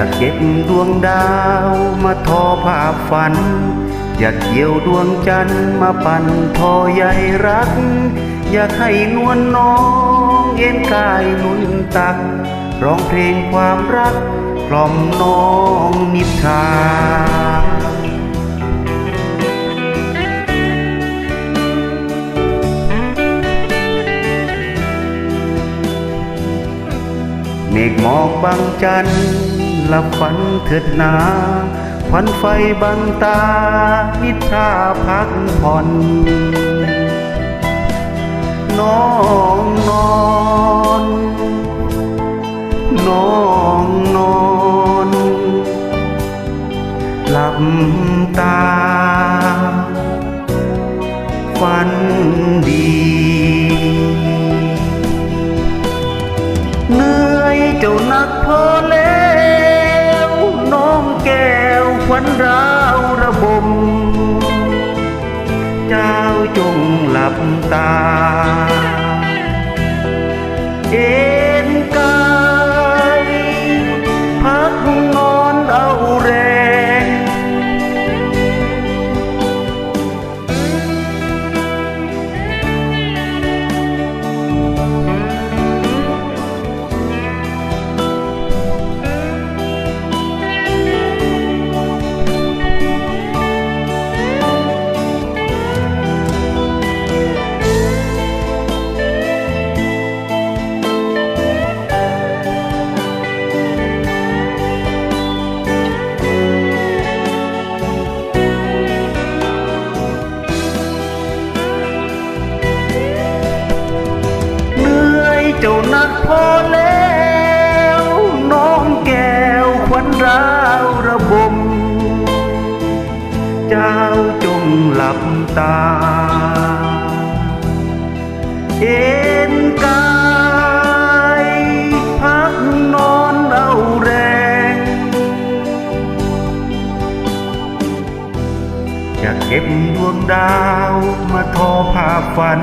ากเก็บดวงดาวมาทอภาพฝัน อยากเกี่ยวดวงจันทร์มาปั่นทอใยรัก อยากให้นวลน้องเอ็นกายนุ่นตัก ร้องเพลงความรักกล่อมน้องนิทราเมฆหมอกบังจันทร์ หลับฝันเถิดนาควันไฟบังตานิทราพักผ่อนน้องนอนน้องนอนหลับตาฝันดีเหนื่อยเจ้านักพอ วขวัญราวระบม เจ้าจงหลับตา เอ พอแล้วน้องแก้วขวัญราวระบม เจ้าจงหลับตา เอ็น เก็บดวงดาวมาทอภาฝัน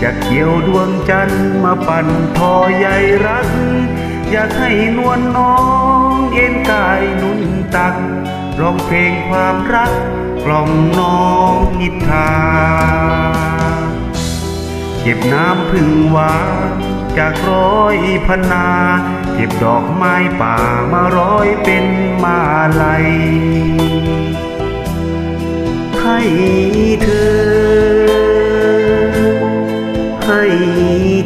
อยากเกี่ยวดวงจันทร์มาปั่นทอใยรัก อยากให้นวลน้องเอ็นกายนุ่นตักร้องเพลงความรัก กล่อมน้องนิทราเก็บน้ำพึ่งหวานจากร้อยพนา เก็บดอกไม้ป่ามาร้อยเป็นมาลัย เธอ ให้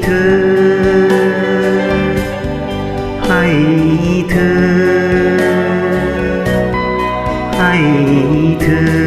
เธอ ให้เธอ ให้เธอ